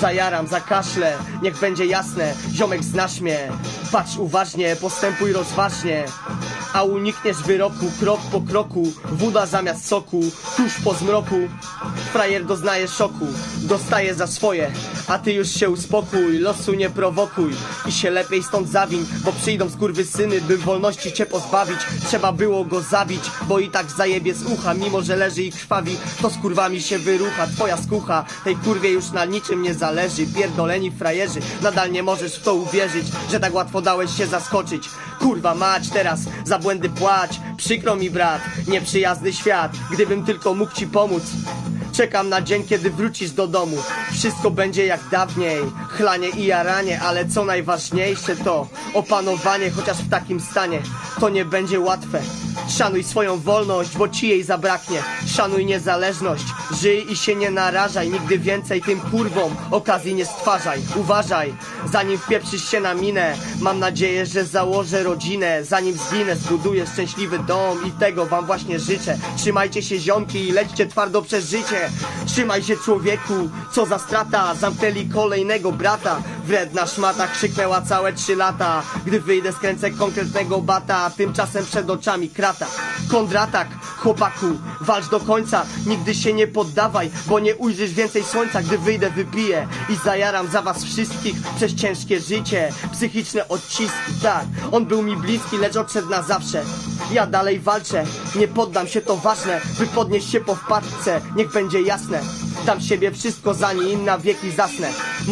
Zajaram, zakaszlę, niech będzie jasne. Ziomek znasz mnie. Patrz uważnie, postępuj rozważnie a unikniesz wyroku krok po kroku Woda zamiast soku, tuż po zmroku. Frajer doznaje szoku, dostaje za swoje A ty już się uspokój, losu nie prowokuj. I się lepiej stąd zawiń, bo przyjdą skurwysyny By wolności cię pozbawić, trzeba było go zabić Bo i tak zajebie z ucha, mimo że leży i krwawi. To z kurwami się wyrucha, twoja skucha Tej kurwie już na niczym nie zależy. Pierdoleni frajerzy, nadal nie możesz w to uwierzyć Że tak łatwo dałeś się zaskoczyć Kurwa mać teraz, za błędy płać. Przykro mi brat, nieprzyjazny świat. Gdybym tylko mógł ci pomóc. Czekam na dzień, kiedy wrócisz do domu. Wszystko będzie jak dawniej. Chlanie i jaranie, ale co najważniejsze to Opanowanie, chociaż w takim stanie. To nie będzie łatwe Szanuj swoją wolność, bo ci jej zabraknie. Szanuj niezależność. Żyj i się nie narażaj. Nigdy więcej tym kurwom okazji nie stwarzaj. Uważaj, zanim wpieprzysz się na minę. Mam nadzieję, że założę rodzinę. Zanim zginę, zbuduję szczęśliwy dom I tego wam właśnie życzę. Trzymajcie się ziomki i lećcie twardo przez życie. Trzymaj się człowieku, co za strata. Zamknęli kolejnego brata Wredna szmata krzyknęła całe trzy lata Gdy wyjdę skręcę konkretnego bata Tymczasem przed oczami krata. Kontratak, chłopaku, walcz do końca Nigdy się nie poddawaj, bo nie ujrzysz więcej słońca Gdy wyjdę wypiję i zajaram za was wszystkich Przez ciężkie życie, psychiczne odciski Tak, on był mi bliski, lecz odszedł na zawsze. Ja dalej walczę, nie poddam się, to ważne By podnieść się po wpadce, niech będzie jasne. Dam siebie wszystko, zanim na wieki zasnę